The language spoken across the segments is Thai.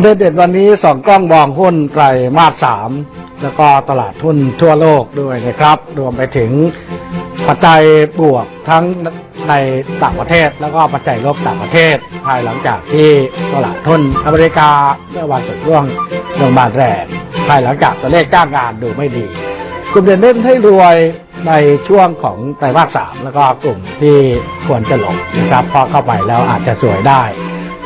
ประเด็นเด่นวันนี้สองกล้องมองหุ้นไตรมาสสามแล้วก็ตลาดหุ้นทั่วโลกด้วยนะครับ รวมไปถึงปัจจัยบวกทั้งในต่างประเทศ แล้วก็ปัจจัยลบต่างประเทศ ภายหลังจากที่ตลาดหุ้นอเมริกาเมื่อวันศุกร์ร่วงลงมาแรงภายหลังจากตัวเลขจ้างงานดูไม่ดี กลุ่มเด่นเล่นให้รวยในช่วงของไตรมาสสามแล้วก็กลุ่มที่ควรจะหลงนะครับพราะเข้าไปแล้วอาจจะสวยได้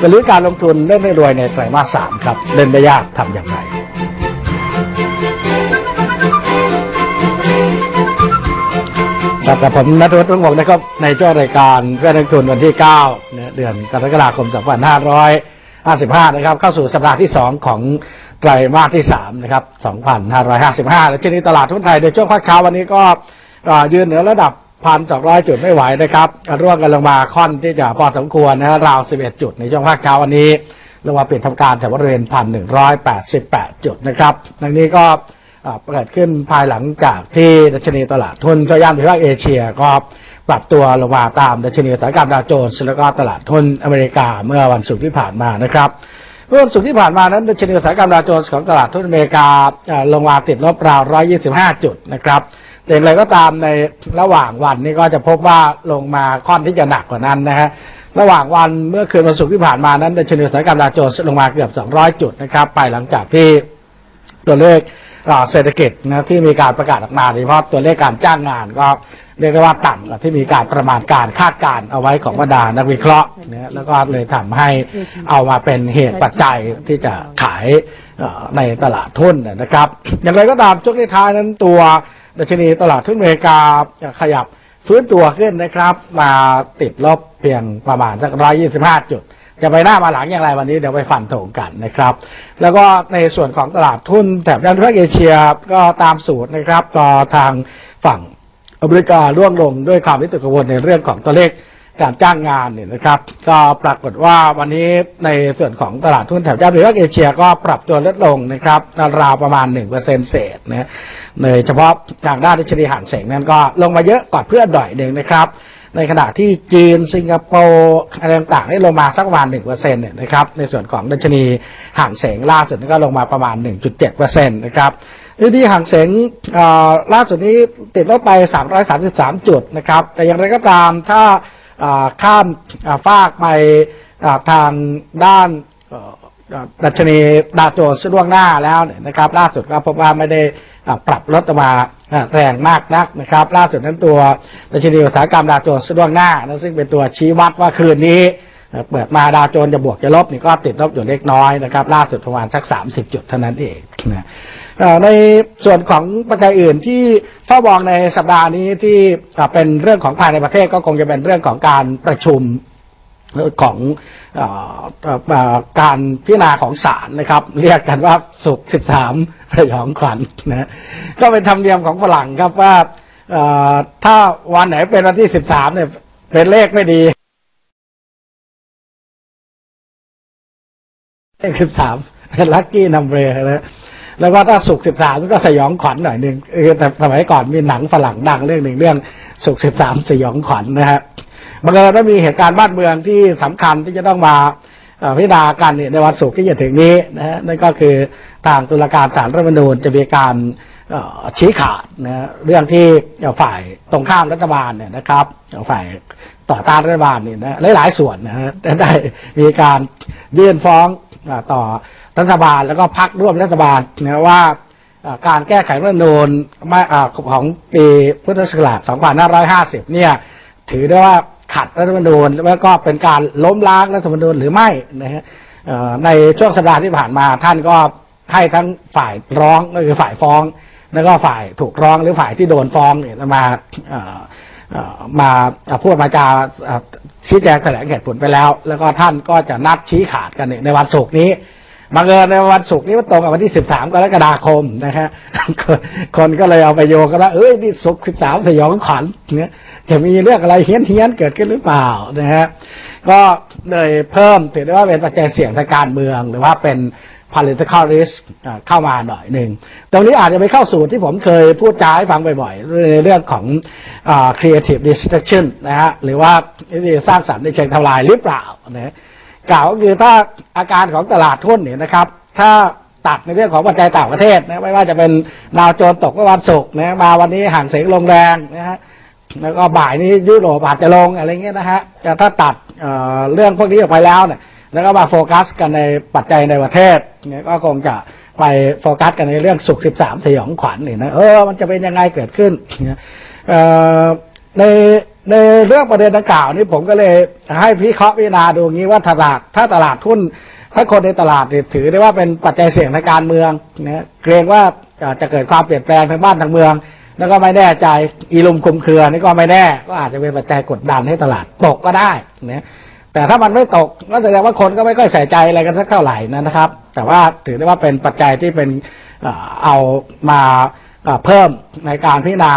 กลยุทธ์การลงทุนเล่นได้รวยในไตรมาสสามครับเล่นได้ยากทำอย่างไรครับกับผมนัทวัฒน์รุ่งวงศ์นะครับในช่วงรายการเพื่อนนักทุนวันที่9เนี่ยเดือนกรกฎาคม2555 นะครับ เข้าสู่สัปดาห์ที่ 2 ของ ไตรมาสที่3นะครับ 2555 และเช่นนี้ตลาดทุนไทยในช่วงพักเช้าวันนี้ก็ยืนเหนือระดับ 1,200 จุดไม่ไหวนะครับร่วงกันลงมาค่อนที่จะพอสมควรนะราว 11 จุดในช่วงภาคเช้าวันนี้ลงมาปิดทำการแถวบริเวณ 1,188 จุดนะครับดังนี้ก็เกิดขึ้นภายหลังจากที่ดัชนีตลาดทุนเจ้าย่านภูมิภาคเอเชียก็ปรับตัวลงมาตามดัชนีอุตสาหกรรมดาวโจนส์แล้วก็ตลาดทุนอเมริกาเมื่อวันศุกร์ที่ผ่านมานะครับ เมื่อวันศุกร์ที่ผ่านมานั้นดัชนีอุตสาหกรรมดาวโจนส์ของตลาดทุนอเมริกาลงมาติดลบราว 125 จุดนะครับแต่อย่างไรก็ตามในระหว่างวันนี้ก็จะพบว่าลงมาค่อนที่จะหนักกว่านั้นนะฮะระหว่างวันเมื่อคืนวันศุกร์ที่ผ่านมานั้นดัชนีอุตสาหกรรมดาวโจนส์ลงมาเกือบ 200 จุดนะครับ ไปหลังจากที่ตัวเลข เศรษฐกิจนะที่มีการประกาศออกมาโดยเฉพาะตัวเลขการจ้างงานก็เรียกได้ว่าต่ำกว่าที่มีการประมาณการคาดการเอาไว้ของบรรดานักวิเคราะห์นะแล้วก็เลยทำให้เอามาเป็นเหตุปัจจัยที่จะขายในตลาดทุนนะครับ อย่างไรก็ตามช่วงท้ายนั้นตัวดัชนีตลาดทุนอเมริกาขยับฟื้นตัวขึ้นนะครับ มาติดลบเพียงประมาณสักร้อยยี่สิบห้าจุด จะไปหน้ามาหลังอย่างไรวันนี้เดี๋ยวไปฟันธงกันนะครับ แล้วก็ในส่วนของตลาดทุนแถบด้านภาคเอเชียก็ตามสูตรนะครับก็ทางฝั่งอเมริการ่วงลงด้วยความวิตกกังวลในเรื่องของตัวเลขการจ้างงานเนี่ยนะครับ ก็ปรากฏว่าวันนี้ในส่วนของตลาดทุนแถบด้านภาคเอเชียก็ปรับตัวลดลงนะครับราวประมาณ1%เศษนะโดยเฉพาะทางด้านดัชนีห่างเสงนั้นก็ลงมาเยอะกว่าเพื่อนหน่อยหนึ่งนะครับ ในขณะที่จีนสิงคโปร์อะไรต่างๆได้ลงมาสักประมาณ1%เนี่ยนะครับในส่วนของดัชนีห่างเสงล่าสุดก็ลงมาประมาณ 1.7%นต์นะครับที่ที่ห่างเสงอ่อล่าสุดนี้ติดลบไป 333 จุดนะครับแต่อย่างไรก็ตามถ้าอ่อข้ามอ่อฟากไปอ่อทางด้านดัชนีดาวโจนส์ล่วงหน้าแล้วเนี่ยนะครับล่าสุดก็พบว่าไม่ได้ ปรับลดมาแรงมากนักนะครับ ล่าสุดนั้นตัวดัชนีอุตสาหกรรมดาวโจนส์ล่วงหน้านะซึ่งเป็นตัวชี้วัดว่าคืนนี้เปิดมาดาวโจนส์จะบวกจะลบนี่ก็ติดลบอยู่เล็กน้อยนะครับ ล่าสุดประมาณสัก 30 จุดเท่านั้นเองนะในส่วนของปัจจัยอื่นที่เฝ้ามองในสัปดาห์นี้ที่เป็นเรื่องของภายในประเทศก็คงจะเป็นเรื่องของการประชุมของ การพิจารณาของศาลนะครับ เรียกกันว่าสุข13สามสยองขวัญนะก็เป็นธรรมเนียมของฝรั่งครับว่าถ้าวันไหนเป็นวันที่13เนี่ยเป็นเลขไม่ดีเลข13เป็นลัคกี้นัมเบอร์นะแล้วก็ถ้าสุก13ก็สยองขวัญหน่อยหนึ่งแต่สมัยก่อนมีหนังฝรั่งดังเรื่องหนึ่งเรื่องสุก13สยองขวัญนะฮะ บังเอิญว่ามีเหตุการณ์บ้านเมืองที่สำคัญที่จะต้องมาพิจารณากันในวันศุกร์ที่จะถึงนี้นะฮะนั่นก็คือทางตุลาการศาลรัฐธรรมนูญจะมีการชี้ขาดนะฮะเรื่องที่ฝ่ายตรงข้ามรัฐบาลเนี่ยนะครับฝ่ายต่อต้านรัฐบาลเนี่ยนะหลายๆส่วนนะฮะได้มีการยื่นฟ้องต่อรัฐบาลแล้วก็พักร่วมรัฐบาลนะว่าการแก้ไขรัฐธรรมนูญของปีพุทธศักราช 2550 เนี่ยถือได้ว่า ขัดรัฐธรรมนูญแล้วก็เป็นการล้มล้างรัฐธรรมนูญหรือไม่นะฮะในช่วงสัปดาห์ที่ผ่านมาท่านก็ให้ทั้งฝ่ายร้องก็คือฝ่ายฟ้อง แล้วก็ฝ่ายถูกร้องหรือฝ่ายที่โดนฟ้องเนี่ยมามาพูดมาจาชี้แจงแถลงเหตุผลไปแล้ว แล้วก็ท่านก็จะนัดชี้ขาดกันในวันศุกร์นี้ บังเอิญในวันศุกร์นี้มันตรงกับวันที่13กรกฎาคมนะฮะคนคนก็เลยเอาไปโยงกันว่าเอ้ยนี่ศุกร์13สามสยองขวัญเนี่ยจะมีเรื่องอะไรเฮี้ยนเฮี้ยนเกิดขึ้นหรือเปล่านะฮะก็เลยเพิ่มถือได้ว่าเป็นปัจจัยเสี่ยงทางการเมือง หรือว่าเป็น political risk เข้ามาหน่อยหนึ่ง ตรงนี้อาจจะไปเข้าสู่ที่ผมเคยพูดจาให้ฟังบ่อยๆ ในเรื่องของอ creative destruction นะฮะหรือว่าสร้างสรรค์ในเชิงทำลายหรือเปล่านะ กล่าวก็คือถ้าอาการของตลาดหุ้นเนี่ยนะครับ ถ้าตัดในเรื่องของปัจจัยต่างประเทศนะไม่ว่าจะเป็นดาวโจนตกเมื่อวันศุกร์นะมาวันนี้ห่างเสียงลงแรงนะฮะแล้วก็บ่ายนี้ยุโรปอาจจะลงอะไรเงี้ยนะฮะแต่ถ้าตัดเเรื่องพวกนี้ออกไปแล้วเนี่ยแล้วก็มาโฟกัสกันในปัจจัยในประเทศเนี่ยก็คงจะไปโฟกัสกันในเรื่องสุข 13 สยองขวัญเนี่นะเออมันจะเป็นยังไงเกิดขึ้นเนี่ยใน ในเรื่องประเด็นดังกล่าวนี้ผมก็เลยให้พิเคราะห์พิจารณาดูงี้ว่าตลาดถ้าตลาดหุ้นถ้าคนในตลาดถือได้ว่าเป็นปัจจัยเสี่ยงทางการเมืองนะเกรงว่าจะเกิดความเปลี่ยนแปลงทางบ้านทางเมือง แล้วก็ไม่แน่ใจอีลุมคลุมเครือนี่ก็ไม่แน่ก็อาจจะเป็นปัจจัยกดดันให้ตลาดตกก็ได้นะแต่ถ้ามันไม่ตกก็แสดงว่าคนก็ไม่ค่อยใส่ใจอะไรกันสักเท่าไหร่นะครับ แต่ว่าถือได้ว่าเป็นปัจจัยที่เป็นเอามา เพิ่มในการพิจารณา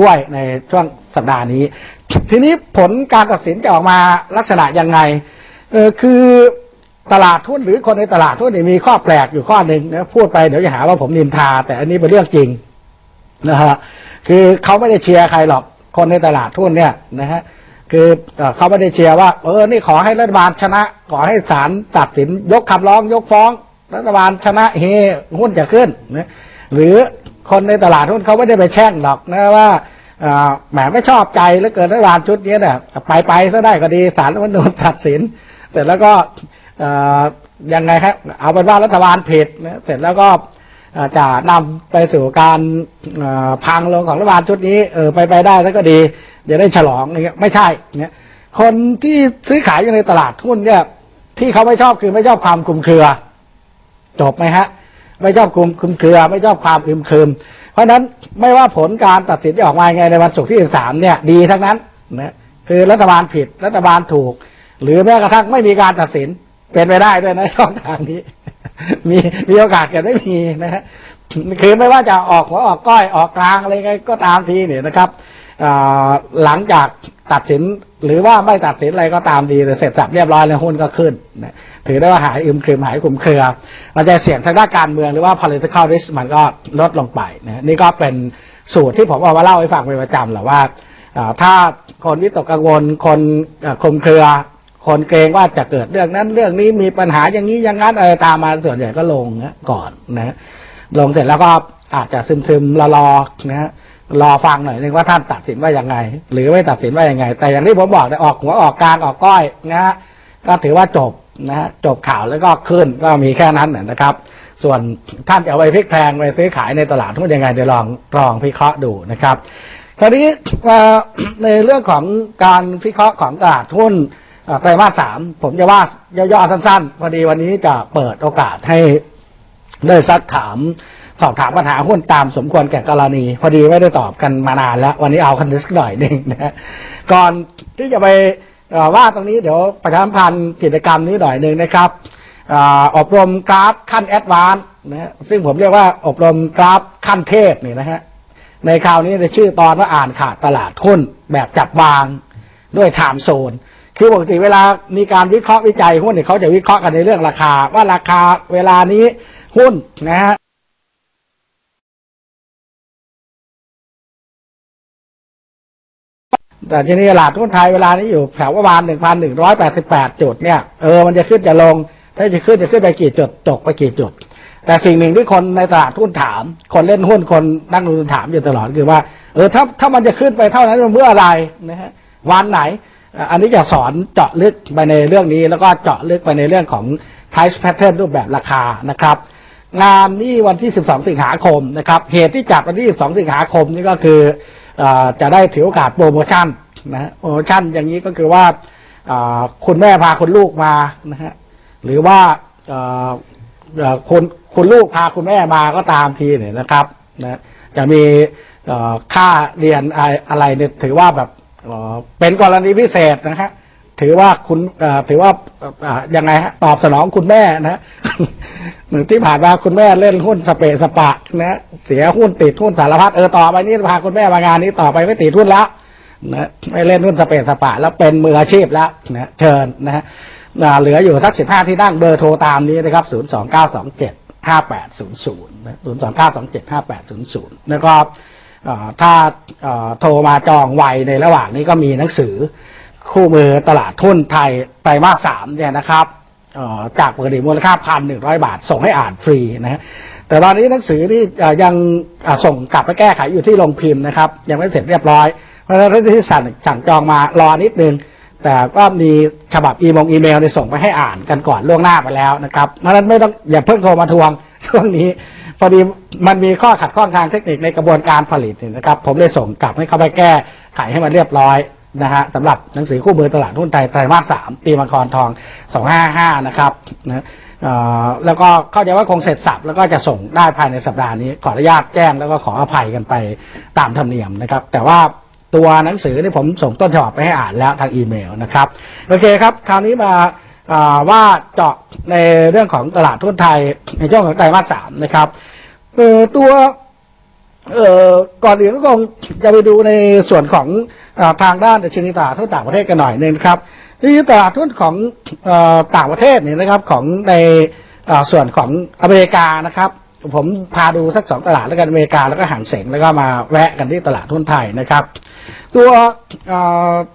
ด้วยในช่วงสัปดาห์นี้ ทีนี้ผลการตัดสินจะออกมาลักษณะยังไงคือตลาดหุ้นหรือคนในตลาดหุ้นนี่มีข้อแปลกอยู่ข้อหนึ่งนะพูดไปเดี๋ยวจะหาว่าผมนินทา แต่อันนี้เป็นเรื่องจริงนะฮะคือเขาไม่ได้เชียร์ใครหรอกคนในตลาดทุนเนี่ยนะฮะคือเอ่อเขาไม่ได้เชียร์ว่า เออนี่ขอให้รัฐบาลชนะ ขอให้ศาลตัดสินยกคำร้องยกฟ้อง รัฐบาลชนะเฮหุ้นจะขึ้นนะหรือ คนในตลาดหุ้นเขาไม่ได้ไปแช่งหรอกนะว่าแหมไม่ชอบใจแล้วเกิดรัฐบาลชุดนี้เนี่ยไปไปซะได้ก็ดีศาลรัฐมนูญตัดสิน เสร็จแล้วก็ยังไงครับเอาเป็นว่ารัฐบาลผิดนะเสร็จแล้วก็จะนำไปสู่การาพังลงของรัฐบาลชุดนี้เออไปไปได้แล้วก็ดีจะได้ฉลองอย่างเงี้ยไม่ใช่เนี่ยคนที่ซื้อขายอยู่ในตลาดหุ้นเนี่ยที่เขาไม่ชอบคือไม่ชอบความคลุมเครือ จบไหมฮะ ไม่ชอบคลุมคุมเครือ ไม่ชอบความอึมครึมเพราะฉะนั้นไม่ว่าผลการตัดสินจะออกมาไงในวันศุกร์ที่สามเนี่ยดีทั้งนั้นนะคือรัฐบาลผิดรัฐบาลถูก หรือแม้กระทั่งไม่มีการตัดสินเป็นไปได้ด้วยนะช่องทางนี้ มีมีโอกาสเกิดไม่มีนะฮะคือไม่ว่าจะออกหัวออกก้อยออกกลางอะไรไงก็ตามทีเนี่ยนะครับ หลังจากตัดสินหรือว่าไม่ตัดสินอะไรก็ตามดีแต่เสร็จสับเรียบร้อยแล้วหุ้นก็ขึ้น ถือได้ว่าหายอึมครึมหายคุมเครือมันจะเสี่ยงทางด้านการเมืองหรือว่า political risk มันก็ลดลงไปนะนี่ก็เป็นสูตรที่ผมเอามาเล่าให้ฟังเป็นประจำแหละว่า ถ้าคนวิตกกังวลคนเอ่อคลุมเครือ คนเกรงว่าจะเกิดเรื่องนั้นเรื่องนี้มีปัญหาอย่างนี้อย่างนั้นอะไรตามมาส่วนใหญ่ก็ลงก่อนนะลงเสร็จแล้วก็อาจจะซึมซึมๆรอรอๆนะฮะ รอฟังหน่อยนึงว่าท่านตัดสินว่ายังไง หรือไม่ตัดสินว่ายังไง แต่อย่างที่ผมบอกเนี่ยออกหัวออกกลางออกก้อยนะฮะก็ถือว่าจบนะฮะจบข่าวแล้วก็ขึ้นก็มีแค่นั้นนะครับ ส่วนท่านจะเอาไปพลิกแพงไปซื้อขายในตลาดหุ้นยังไงเดี๋ยวลองลองพิเคราะห์ดูนะครับคราวนี้ในเรื่องของการพิเคราะห์ของตลาดหุ้นไตรมาสสามผมจะว่าย่อๆสั้นๆ พอดีวันนี้จะเปิดโอกาสให้ได้ซักถาม สอบถามปัญหาหุ้นตามสมควรแก่กรณี พอดีไม่ได้ตอบกันมานานแล้ว วันนี้เอาคันดิสหน่อยหนึ่งนะก่อนที่จะไปว่าตรงนี้เดี๋ยวประชาสัมพันธ์กิจกรรมนี้หน่อยหนึ่งนะครับอบรมกราฟขั้นแอดวานซ์นะซึ่งผมเรียกว่าอบรมกราฟขั้นเทพนี่นะฮะในคราวนี้จะชื่อตอนว่าอ่านขาดตลาดหุ้นแบบจับวางด้วยไทม์โซน คือปกติเวลามีการวิเคราะห์วิจัยหุ้นเนี่ยเขาจะวิเคราะห์กันในเรื่องราคา ว่าราคาเวลานี้หุ้นนะฮะ แต่ทีนี้ตลาดหุ้นไทยเวลานี้อยู่แถวประมาณหนึ่งพันหนึ่งร้อยแปดสิบแปดจุดเนี่ย เออ มันจะขึ้นจะลง ถ้าจะขึ้นจะขึ้นไปกี่จุด ตกไปกี่จุด แต่สิ่งหนึ่งที่คนในตลาดหุ้นถาม คนเล่นหุ้น คนนักลงทุนถามอยู่ตลอดคือว่า เออ ถ้าถ้ามันจะขึ้นไปเท่านั้นมันเมื่ออะไรนะฮะ วันไหน อันนี้จะสอนเจาะลึกไปในเรื่องนี้ แล้วก็เจาะลึกไปในเรื่องของ price pattern รูปแบบราคานะครับ งานนี้วันที่ 12 สิงหาคมนะครับ เหตุที่จัดวันที่ 12 สิงหาคมนี่ก็คือ จะได้ถือโอกาสโปรโมชั่นนะโปรโมชั่นอย่างนี้ก็คือว่าคุณแม่พาคุณลูกมานะฮะหรือว่าคุณคุณลูกพาคุณแม่มาก็ตามทีเนี่ยนะครับนะจะมีค่าเรียนอะไรเนี่ยถือว่าแบบเอ่อเป็นกรณีพิเศษนะฮะ ถือว่าคุณถือว่าเอ่อยังไงฮะตอบสนองคุณแม่นะหนึ่งที่ผ่านมาคุณแม่เล่นหุ้นสเปรสปะนะเสียหุ้นติดหุ้นสารพัดเออต่อไปนี้พาคุณแม่มางานนี้ต่อไปไม่ติดหุ้นแล้วนะไม่เล่นหุ้นสเปรสปะ แล้วเป็นมืออาชีพแล้วนะเชิญนะฮะเหลืออยู่สัก15ที่นั่งเบอร์โทรตามนี้นะครับ02927 5800 02927 5800แล้วก็อ่าถ้าอ่าโทรมาจองไวในระหว่างนี้ก็มีหนังสือ คู่มือตลาดทุนไทยไตรมาสสามเนี่ยนะครับจากปกติมูลค่าพันหนึ่งร้อยบาท ส่งให้อ่านฟรีนะฮะแต่ตอนนี้หนังสือนี่ยังส่งกลับไปแก้ไขอยู่ที่โรงพิมพ์นะครับ ยังไม่เสร็จเรียบร้อย เพราะฉะนั้นที่สั่งสั่งจองมารอนิดนึง แต่ก็มีฉบับอีมงอีเมลในส่งไปให้อ่านกันก่อนล่วงหน้าไปแล้วนะครับ เพราะฉะนั้นไม่ต้องอย่าเพิ่งโทรมาทวงช่วงนี้พอดีมันมีข้อขัดข้องทางเทคนิคในกระบวนการผลิตเนี่ยนะครับ ผมเลยส่งกลับให้เขาไปแก้ไขให้มันเรียบร้อย นะฮะสำหรับหนังสือคู่มือตลาดหุ้นไทยไตรมาสสามปีมังกรทองสองห้าห้านะครับนะแล้วก็เข้าใจว่าคงเสร็จสับแล้วก็จะส่งได้ภายในสัปดาห์นี้ขออนุญาตแจ้งแล้วก็ขออภัยกันไปตามธรรมเนียมนะครับ แต่ว่าตัวหนังสือนี่ผมส่งต้นฉบับไปให้อ่านแล้วทางอีเมลนะครับ โอเคครับ คราวนี้มาาว่าเจาะในเรื่องของตลาดทุนไทยในช่วงของไตรมาสสามนะครับตัวก่อนอื่นก็คงจะไปดูในส่วนของ ทางด้านดัชนีตลาดทุนต่างประเทศกันหน่อยหนึงนะครับนี่ตลาดทุนของอต่างประเทศเนี่ยนะครับของในส่วนของอเมริกานะครับผมพาดูสักสองตลาดแล้วกันอเมริกาแล้วก็ห่างเสงแล้วก็มาแวะกันที่ตลาดทุนไทยนะครับ ตัว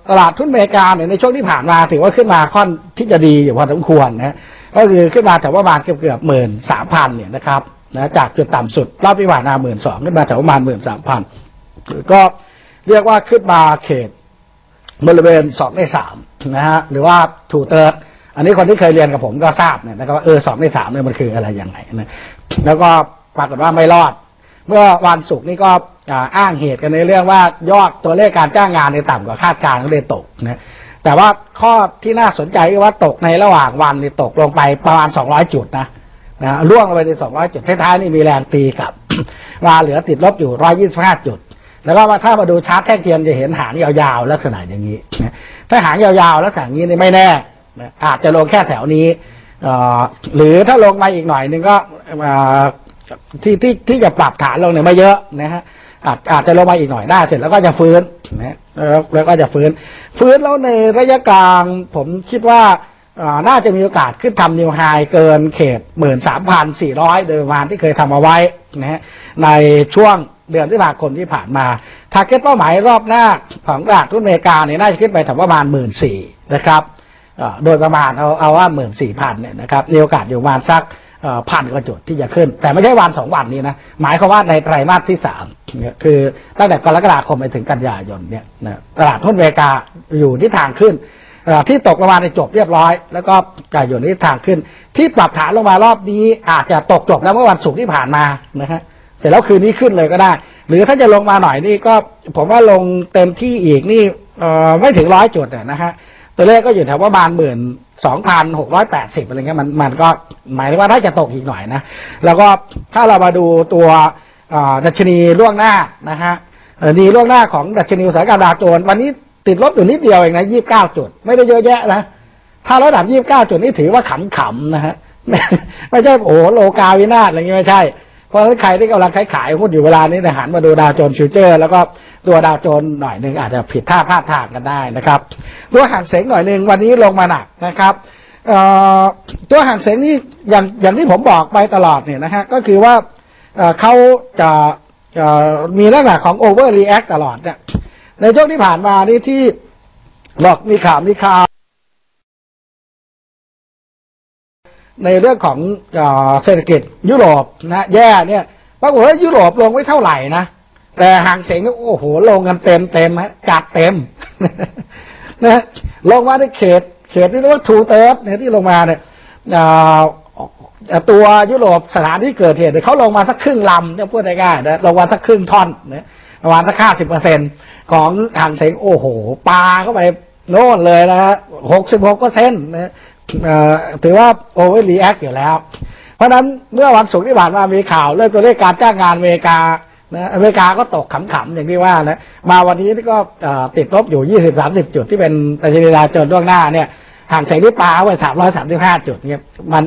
ตลาดทุนอเมริกาเนี่ยในช่วงที่ผ่านมาถือว่าขึ้นมาค่อนที่จะดีอยู่พอสมควรนะก็คือขึ้นมาแต่ว่าประมาณเกือบเกือบหมื่นสามพันเนี่ยนะครับนะจากจุดต่ำสุดรอบที่ผ่านมาหมื่นสองขึ้นมาแถวประมาณหมื่นสามพันก็ เรียกว่าขึ้นมาเขตบริเวณสองในสามนะฮะหรือว่าถูเติร์ดอันนี้คนที่เคยเรียนกับผมก็ทราบเนี่ยนะครับว่าเออสองในสามเนี่ยมันคืออะไรยังไงนะแล้วก็ปรากฏว่าไม่รอด เมื่อวันศุกร์นี่ก็อ,อ้างเหตุกันในเรื่องว่ายอดตัวเลขการจ้างงานในต่ำกว่าคาดการณ์ก็เลยตกนะแต่ว่าข้อที่น่าสนใจว่าตกในระหว่างวันนี่ตกลงไปประมาณ 200 จุดนะนะล่วงลงไปใน 200 จุดท้ายๆนี่มีแรงตีกลับมาเหลือติดลบอยู่ 125 จุด แล้วก็มาถ้ามาดูชาร์ตแท่งเทียนจะเห็นหางยาวๆลักษณะอย่างนี้ ถ้าหางยาวๆลักษณะนี้นี่ไม่แน่ อาจจะลงแค่แถวนี้หรือถ้าลงมาอีกหน่อยหนึงก็ที่ที่ที่จะปรับฐานลงเนี่ยไม่เยอะนะฮะอาจอาจจะลงมาอีกหน่อยได้เสร็จแล้วก็จะฟื้นนะแล้วก็จะฟื้น ฟื้นแล้วในระยะกลางผมคิดว่าน่าจะมีโอกาสขึ้นทำนิวไฮเกินเขตหมื่นสามพันสี่ร้อยโดยประมาณที่เคยทำเอาไว้นะฮะในช่วง เดือนที่ผ่านคมที่ผ่านมาทาร์เก็ตเป้าหมายรอบหน้าของตลาดทุนอเมริกาเนี่ยน่าจะขึ้นไปถึงประมาณหมื่นสี่นะครับโดยประมาณเอาเอาว่าหมื่นสี่พันเนี่ยนะครับมีโอกาสอยู่ประมาณสักพันกว่าจุดที่จะขึ้น แต่ไม่ใช่วันสองวันนี้นะหมายความว่าในไตรมาสที่สามเนี่ยคือตั้งแต่กรกฎาคมไปถึงกันยายนเนี่ยนะตลาดทุนอเมริกาอยู่ที่ทางขึ้นที่ตกลงมาในจบเรียบร้อย แล้วก็จะอยู่ในทิศทางขึ้น ที่ปรับฐานลงมารอบนี้อาจจะตกจบแล้วเมื่อวันศุกร์ที่ผ่านมานะฮะ ร็จแล้วคืนนี้ขึ้นเลยก็ได้ หรือถ้าจะลงมาหน่อยนี่ก็ผมว่าลงเต็มที่อีกนี่ไม่ถึงร้อยจุดนะฮะตัวเลขก็อยู่แถวประมาณหมื่นสองพันหกร้อยแปดสิบอะไรเงี้ยมันมันก็หมายถึงว่าถ้าจะตกอีกหน่อยนะ แล้วก็ถ้าเรามาดูตัวดัชนีล่วงหน้านะฮะเอ่อนีล่วงหน้าของดัชนีอุตสาหกรรมดาวโจน วันนี้ติดลบอยู่นิดเดียวเองนะยี่สิบเก้าจุด ไม่ได้เยอะแยะนะ ถ้าระดับยี่สิบเก้าจุดนี่ถือว่าขำๆนะฮะไม่ไม่ใช่โอ้โหโลกาวินาศอะไรเงี้ยไม่ใช่ เพราะใครที่กำลังขายขายหุ้นอยู่เวลานี้นยหันมาดูดาวโจนส์ฟิวเจอร์ แล้วก็ตัวดาวโจนส์หน่อยหนึ่งอาจจะผิดท่าพลาดทางกันได้นะครับ ตัวห่างเสงหน่อยหนึ่งวันนี้ลงมาหนักนะครับตัวห่างเสงนี่อย่างอย่างที่ผมบอกไปตลอดเนี่ยนะฮะก็คือว่าเขาจะมีลักษณะของ over react ตลอดเนี่ยในช่วงที่ผ่านมานี่ที่บอกมีข่าวมีข่าว ในเรื่องของเศรษฐกิจยุโรปนะแย่เนี่ยปรากฏว่ายุโรปลงไว้เท่าไหร่นะแต่ห่างเสียงนี่โอ้โหลงกันเต็มเต็มฮะจัดเต็มนะลงมาในเขต เขตที่เรียกว่าทูเติร์ดเนี่ยที่ลงมาเนี่ยตัวยุโรปสถานที่เกิดเหตุเขาลงมาสักครึ่งลำเนี่ยพูดง่ายๆนะลงมาสักครึ่งท่อนนะประมาณสักห้าสิบเปอร์เซ็นของห่างเสียงโอ้โหปลาเข้าไปโน่นเลยนะฮะหกสิบหกเปอร์เซ็นต์นะเอ่อ ถือว่าโอเวอร์รีแอคอยู่แล้ว เพราะนั้นเมื่อวันศุกร์ที่ผ่านมามีข่าวเรื่องตัวเลขการจ้างงานอเมริกานะอเมริกาก็ตกขำๆอย่างที่ว่านะมาวันนี้ก็ติดลบอยู่ 20-30 จุดที่เป็นตัชนีดาวโจนส์ล่วงหน้าเนี่ยห่างเสียงที่ปลาไว้335 จุดเนี่ยมัน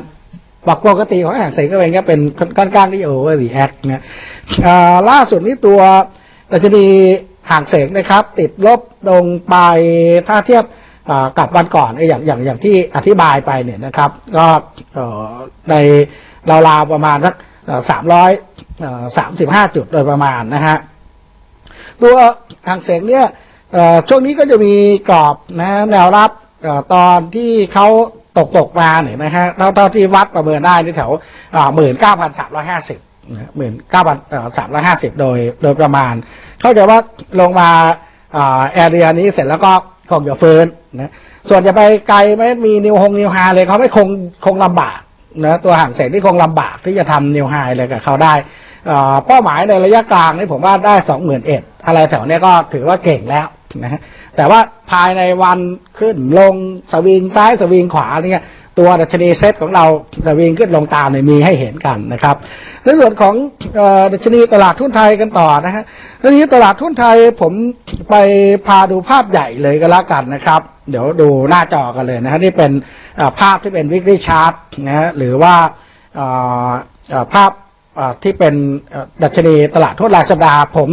ปกติของห่างเสียก็เป็นก็เป็นค่อนข้างที่โอเวอร์รีแอคนี่ยเอ่อล่าสุดนี้ตัวดัชนีห่างเสียนะครับ ติดลบลงไปถ้าเทียบ กับวันก่อนไอ้อย่างอย่างอย่างที่อธิบายไปเนี่ยนะครับ ก็ในราวๆประมาณสักสามร้อยสามสิบห้าจุดโดยประมาณนะฮะตัวหางเสียงเนี่ยช่วงนี้ก็จะมีกรอบนะแนวรับตอนที่เขาตกตกมาเนี่ยนะฮะเท่าเท่าที่วัดประเมินได้ที่แถวหมื่นเก้าพันสามร้อยห้าสิบหมื่นเก้าพันสามร้อยห้าสิบโดยโดยประมาณ เข้าใจว่าลงมาแอเรียนี้เสร็จแล้วก็ ของจะฟื้นนะส่วนจะไปไกลไม่มีนิวฮงนิวไฮเลยเขาไม่คงคงลำบากนะตัวห่างเสงที่คงลำบากที่จะทำนิวไฮเลยกับเขาได้เอ่อเป้าหมายในระยะกลางนี่ผมว่าได้สองหมื่นเอ็ดอะไรแถวเนี้ยก็ถือว่าเก่งแล้วนะฮะแต่ว่าภายในวันขึ้นลงสวิงซ้ายสวิงขวาเนี่ย ตัวดัชนีเซตของเราสวิงขึ้นลงตามเนี่ยมีให้เห็นกันนะครับ ในส่วนของออดัชนีตลาดทุนไทยกันต่อนะฮะทีนี้ตลาดทุนไทยผมไปพาดูภาพใหญ่เลยก็แล้วกันนะครับ เดี๋ยวดูหน้าจอกันเลยนะฮะนี่เป็นภาพที่เป็นวิกฤตชาร์ตนะฮะหรือว่าภาพที่เป็นดัชนีตลาดทุนรายสัปดาห์ผม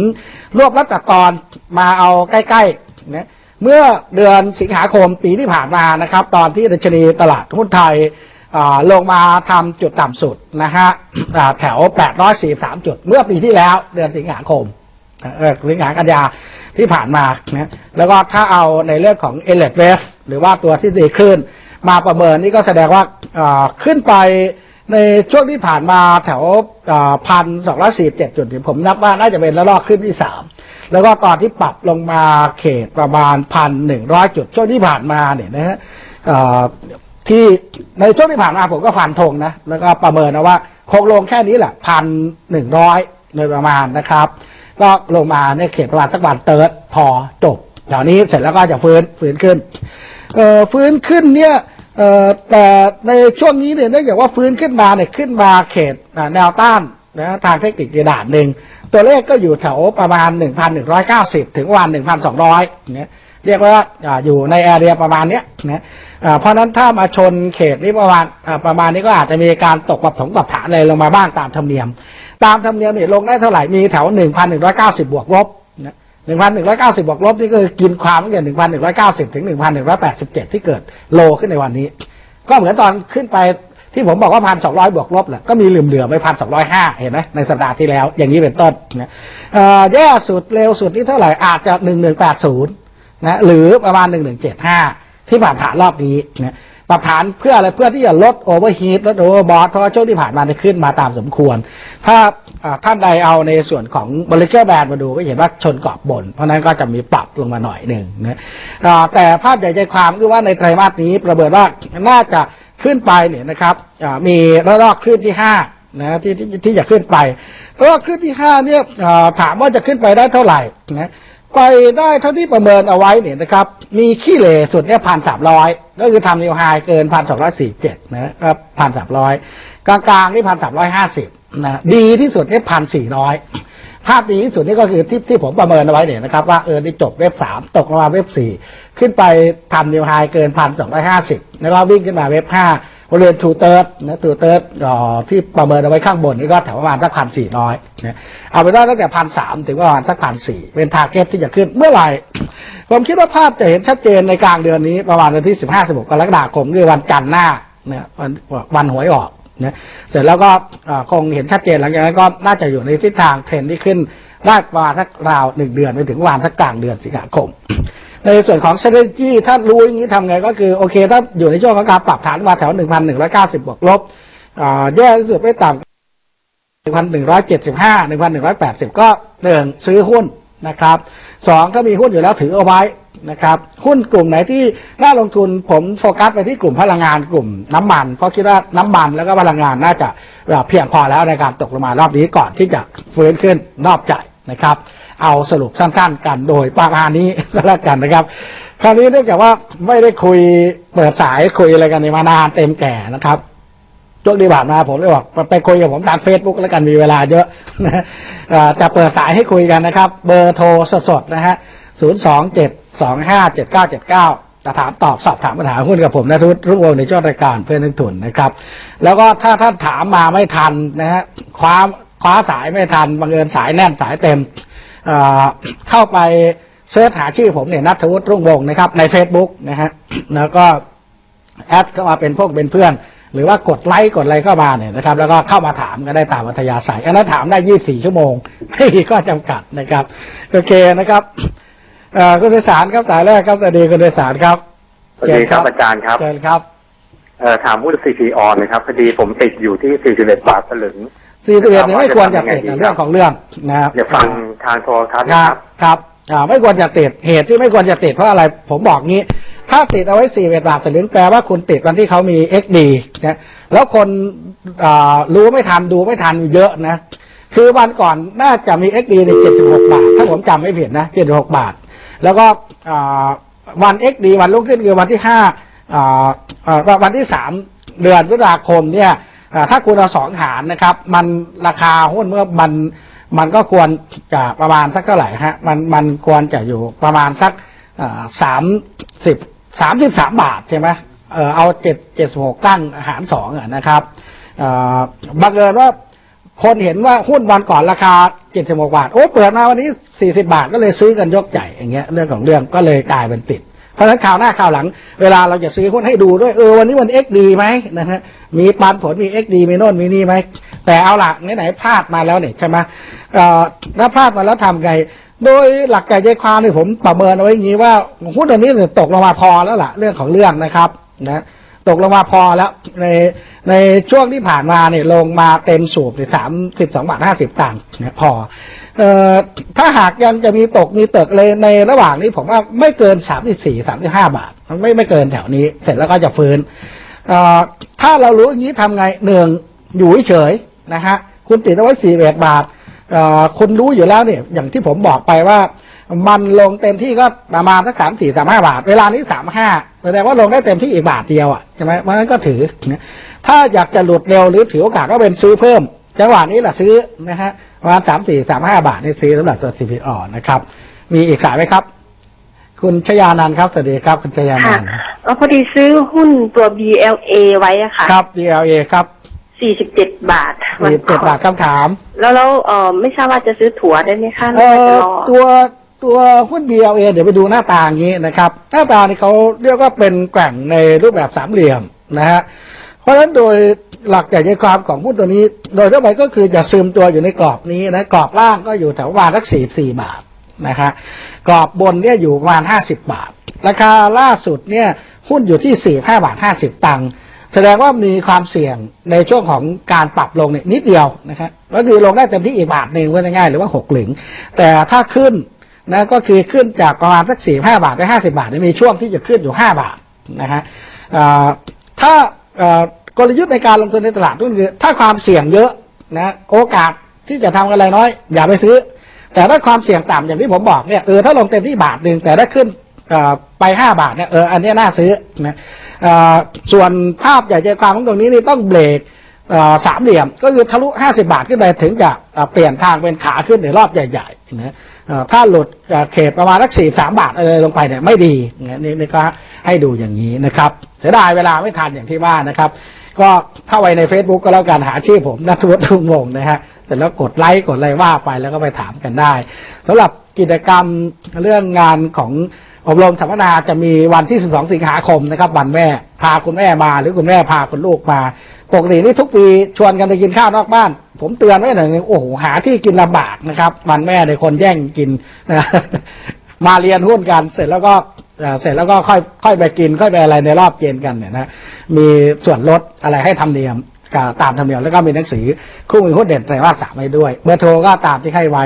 รวบรัดตัดตอนมาเอาใกล้ๆนะ เมื่อเดือนสิงหาคมปีที่ผ่านมานะครับ ตอนที่ดัชนีตลาดหุ้นไทยลงมาทำจุดต่ำสุดนะฮะแถว 843 จุด เมื่อปีที่แล้วเดือนสิงหาคมเออสิงหากันยาที่ผ่านมานะแล้วก็ถ้าเอาในเรื่องของเอเลดเวฟหรือว่าตัวที่ดีขึ้น มาประเมินนี่ก็แสดงว่าขึ้นไปในช่วงที่ผ่านมาแถวพันสองร้อยสี่เจ็ดจุดผมนับว่าน่าจะเป็นระลอกขึ้นที่สาม แล้วก็ตอนที่ปรับลงมาเขตประมาณพันหนึ่งร้อยจุด ช่วงที่ผ่านมาเนี่ยนะฮะที่ในช่วงที่ผ่านมาผมก็ฟันธงนะ แล้วก็ประเมินนะว่าคงลงแค่นี้แหละพันหนึ่งร้อยโดยประมาณนะครับ ก็ลงมาในเขตประมาณสักวันเติร์ดพอจบแถวนี้เสร็จแล้วก็จะฟื้นฟื้นขึ้นเอ่อฟื้นขึ้นเนี่ยเอ่อแต่ในช่วงนี้เนี่ยเนื่องจากว่าฟื้นขึ้นมาเนี่ยขึ้นมาเขตแนวต้านนะทางเทคนิคกระดาษหนึ่ง ตัวเลขก็อยู่แถวประมาณ 1,190 ถึงวัน1,200เนี่ยเรียกว่าอยู่ในแอเรียประมาณเนี้ยนะเพราะนั้นถ้ามาชนเขตนี้ประมาณประมาณนี้ก็อาจจะมีการตกปรับถงปรับฐานอะไรลงมาบ้างตามธรรมเนียม ตามธรรมเนียมเนี่ยลงได้เท่าไหร่มีแถว 1,190 บวกลบนะ1,190บวกลบนี่ก็กินความตั้งแต่1,190ถึง1,187ที่เกิดโลขึ้นในวันนี้ ก็เหมือนตอนขึ้นไป ที่ผมบอกว่า1,200บวกลบแหละก็มีเหลื่อมเหลือไป1,205เห็นไหมในสัปดาห์ที่แล้ว อย่างนี้เป็นต้นนะแย่สุดเร็วสุดนี่เท่าไหร่อาจจะ1180นะหรือประมาณ1175ที่ผ่านฐานรอบนี้นะปรับฐานเพื่ออะไรเพื่อที่จะลดโอเวอร์ฮีทลดโอเวอร์บอสเพราะช่วงที่ผ่านมาเนี่ยขึ้นมาตามสมควร ถ้าท่านใดเอาในส่วนของบริเกอร์แบนมาดูก็เห็นว่าชนกรอบบน เพราะนั้นก็จะมีปรับลงมาหน่อยหนึ่งนะแต่ภาพใหญ่ใจความคือว่าในไตรมาสนี้ประเมินว่าน่าจะ ขึ้นไปเนี่ยนะครับมีระลอกคลื่นที่ห้านะที่ที่ที่จะขึ้นไประลอกคลื่นที่ห้าเนี่ยถามว่าจะขึ้นไปได้เท่าไหร่นะไปได้เท่าที่ประเมินเอาไว้เนี่ยนะครับมีขี้เหร่สุดเนี่ยพันสามร้อยก็คือทำนิวไฮเกินพันสองร้อยสี่เจ็ดนะครับพันสามร้อยกลางๆนี่พันสามร้อยห้าสิบนะดีที่สุดเนี่ยพันสี่ร้อย ภาพดีที่สุดนี่ก็คือที่ที่ผมประเมินเอาไว้เนี่ยนะครับว่าเออนี่จบเว็บสามตกลงมาเว็บสี่ขึ้นไปทำนิวไฮเกินพันสองร้อยห้าสิบแล้วก็วิ่งขึ้นมาเว็บห้าบริเวณทูเติร์ดนะทูเติร์ดที่ประเมินเอาไว้ข้างบนนี่ก็แถวประมาณสักพันสี่ร้อยนะเอาเป็นว่าตั้งแต่พันสามถึงประมาณสักพันสี่เป็นทาร์เก็ตที่จะขึ้นเมื่อไหร่ผมคิดว่าภาพจะเห็นชัดเจนในกลางเดือนนี้ประมาณวันที่สิบห้าสิบหกกรกฎาคมคือวันจันทร์หน้าเนี่ยวันวันหวยออก นะเสร็จแล้วก็คงเห็นชัดเจนหลังจากนั้นก็น่าจะอยู่ในทิศทางเทรนที่ขึ้นได้ประมาณสักราวหนึ่งเดือนไปถึงวันสักกลางเดือนสิงหาคม ในส่วนของ strategy ถ้ารู้อย่างนี้ทำไงก็คือ โอเค ถ้าอยู่ในช่วงของการปรับฐานมาแถว 1,190 บวกลบอ่าแย่ที่สุดไม่ต่ำ1,175 1,180 ก็หนึ่งซื้อหุ้นนะครับ สองถ้ามีหุ้นอยู่แล้วถือเอาไว้นะครับหุ้นกลุ่มไหนที่น่าลงทุนผมโฟกัสไปที่กลุ่มพลังงานกลุ่มน้ำมัน เพราะคิดว่าน้ำมันแล้วก็พลังงานน่าจะเพียงพอแล้วในการตกลงมารอบนี้ก่อนที่จะฟื้นขึ้นรอบใหญ่นะครับ เอาสรุปสั้นๆ กันโดยประมาณนี้ก็แล้วกันนะครับคราวนี้เนื่องจากว่าไม่ได้คุยเปิดสายคุยอะไรกันในมานานเต็มแก่นะครับ ช่วงที่ผ่านมาผมเลยบอกไปคุยกับผมทางเฟซบุ๊กแล้วกันมีเวลาเยอะจะเปิดสายให้คุยกันนะครับ เบอร์โทรสดๆนะฮะศูนย์สองเจ็ดสองห้าเจ็ดเก้าเจ็ดเก้าจะถามตอบสอบถามปัญหาหุ้นกับผมนะทุกรุ่งวงในช่วงรายการเพื่อนนักทุนนะครับ แล้วก็ถ้าท่านถามมาไม่ทันนะฮะคว้าคว้าสายไม่ทันบังเอิญสายแน่นสายเต็มเเข้าไปเสิร์ชหาชื่อผมเนี่ยนัทวุฒิรุ่งวงนะครับใน Facebook นะฮะแล้วก็แอดเข้ามาเป็นพวกเป็นเพื่อน หรือว่ากดไลค์กดอะไรเข้ามาเนี่ยนะครับ แล้วก็เข้ามาถามก็ได้ตามวัธยาศัยอันนั้นถามได้24ชั่วโมง ไม่มีข้อจำกัดนะครับโอเคนะครับเอ่อคุณโดยสารครับสายแรกครับสวัสดีคุณโดยสารครับสวัสดีครับอาจารย์ครับเชิญครับเอ่อถามหุ้น CPO นะครับพอดีผมติดอยู่ที่ 41 บาทสลึง 41เนี่ยไม่ควรจะติดนะเรื่องของเรื่องนะครับเดี๋ยวฟังทางโทรทัศน์คนะรัคบรับครับอ่าไม่ควรจะติดเหตุที่ไม่ควรจะติดเพราะอะไรผมบอกงี้ ถ้าติดเอาไว้4เบาทสลึงแปลว่าคุณติดวันที่เขามี XD นะแล้วคนรู้ไม่ทันดูไม่ทันเยอะนะ คือวันก่อนน่าจะมี XD ใน76บาท ถ้าผมจำไม่ผิดนะ76บาท แล้วก็วัน XD วันรุ่งขึ้นคือวันที่5อ่าวันที่3เดือนพฤษภาคมเนี่ยถ้าคุณเอาสองหารนะครับ มันราคาหุ้นเมื่อมันมันก็ควรจะประมาณสักเท่าไหร่ฮะมันมันควรจะอยู่ประมาณสักสามสิบ สามสิบสามบาทใช่ไหมเออเอาเจ็ดเจ็ดสหกตั้งหารสองอะนะครับเอ่อบังเอิญว่าคนเห็นว่าหุ้นวันก่อนราคาเจ็ดสิบหกบาท โอ้เปิดมาวันนี้สี่สิบาทก็เลยซื้อกันยกใหญ่อย่างเงี้ยเรื่องของเรื่องก็เลยกลายเป็นติด เพราะฉะนั้นข่าวหน้าข่าวหลัง เวลาเราจะซื้อหุ้นให้ดูด้วยเออวันนี้มันเอ็กดีไหมนะฮะมีปันผลมีเอ็กดีมีโน่นมีนี่ไหมแต่เอาละไหนๆพลาดมาแล้วเนี่ยใช่ไหมเอ่อถ้าพลาดมาแล้วทำไง โดยหลักใจใจความเนี่ยผมประเมินเอาไว้อย่างนี้ว่าหุ้นตัวนี้เนี่ยตกลงมาพอแล้วล่ะเรื่องของเรื่องนะครับนะตกลงมาพอแล้วในในช่วงที่ผ่านมาเนี่ยลงมาเต็มสูบในสามสิบสองบาทห้าสิบตังค์เนี่ยพอเอ่อถ้าหากยังจะมีตกมีเติกเลยในระหว่างนี้ผมว่าไม่เกิน34 35บาท มันไม่ไม่เกินแถวนี้ เสร็จแล้วก็จะฟื้นเอ่อถ้าเรารู้อย่างนี้ทำไงหนึ่งอยู่เฉยนะฮะคุณติดเอาไว้4เบาทเอ่อ คุณรู้อยู่แล้วเนี่ยอย่างที่ผมบอกไปว่า มันลงเต็มที่ก็ประมาณสักสามสี่สามห้าบาท เวลานี้สามห้าแสดงว่าลงได้เต็มที่อีกบาทเดียวอะใช่ไหมเพราะฉะนั้นก็ถือนะถ้าอยากจะหลุดเร็วหรือถือโอกาสก็เป็นซื้อเพิ่ม จังหวะนี้แหละซื้อนะฮะประมาณสามสี่สามห้าบาทนี่ซื้อสำหรับตัว CPO นะครับ มีอีกสายไหมครับ คุณชยานันท์ครับสวัสดีครับ คุณชยานัค่ะนท์แล้วพอดีซื้อหุ้นตัว BLA ไว้อะค่ะ ครับ DLA ครับ 47บาทมีเจ็ดบาทคำถาม แล้วแล้วเออไม่ทราบว่าจะซื้อถั่วได้ไหมคะหเอรือว่าจะอรอตัวตัวหุ้น BLA เดี๋ยวไปดูหน้าตาอย่างนี้นะครับ หน้าตานี่เขาเรียกว่าเป็นแกว่งในรูปแบบสามเหลี่ยมนะฮะเพราะฉะนั้นโดยหลักใหญ่ใจความของหุ้นตัวนี้ โดยทั่วไปก็คือจะซึมตัวอยู่ในกรอบนี้นะกรอบล่างก็อยู่แถวประมาณสักสี่สี่บาทนะฮะกรอบบนเนี่ยอยู่ประมาณห้าสิบบาท ราคาล่าสุดเนี่ยหุ้นอยู่ที่สี่ห้าบาทห้าสิบตังค์ แสดงว่ามีความเสี่ยงในช่วงของการปรับลงเนี่ยนิดเดียวนะครับก็คือลงได้เต็มที่อีกบาทหนึ่งว่าง่ายๆหรือว่าหกหลึงแต่ถ้าขึ้นนะก็คือขึ้นจากประมาณสักสี่ห้าบาทไปห้าสิบาทมีช่วงที่จะขึ้นอยู่ห้าบาทนะฮะถ้ากลยุทธ์ในการลงทุนในตลาดหุ้นคือถ้าความเสี่ยงเยอะนะโอกาสที่จะทำอะไรน้อย อย่าไปซื้อ แต่ถ้าความเสี่ยงต่ำอย่างที่ผมบอกเนี่ยเออถ้าลงเต็มที่บาทหนึ่งแต่ถ้าขึ้นไปห้าบาทเนี่ยเอออันนี้น่าซื้อนะ ส่วนภาพใหญ่ใจความของตรงนี้นี่ต้องเบรกสามเหลี่ยม ก็คือทะลุห้าสิบาทขึ้นไปถึงจะเปลี่ยนทางเป็นขาขึ้นในรอบใหญ่ๆนะถ้าหลุดเขตประมาณสักสี่สามบาทอะไรลงไปเนี่ยไม่ดีนี่นี่ก็ให้ดูอย่างนี้นะครับเสียดายเวลาไม่ทันอย่างที่ว่านะครับ ก็เข้าไปใน Facebook ก็แล้วกันหาชื่อผมนัทวุฒิทุงวงศ์นะฮะเสร็จแล้วกดไลค์กดอะไรว่าไปแล้วก็ไปถามกันได้สำหรับกิจกรรมเรื่องงานของ อบรมสัมมนาจะมีวันที่ 12 สิงหาคมนะครับ วันแม่ พาคุณแม่มา หรือคุณแม่พาคุณลูกมา ปกตินี่ทุกปีชวนกันไปกินข้าวนอกบ้าน ผมเตือนไว้หน่อยนึงโอ้โหหาที่กินลำบากนะครับ วันแม่ในยคนแย่งกินนะมาเรียนหุ้นกันเสร็จแล้วก็เสร็จแล้วก็ค่อยค่อยไปกิน ค่อยไปอะไรในรอบเย็นกันเนี่ยนะมีส่วนลดอะไรให้ทำเนียมตามธรรมเนียมแล้วก็มีหนังสือคู่มือหุ้นเด่นไตรมาสสามให้ด้วยเบอร์โทรก็ตามที่ให้ไว้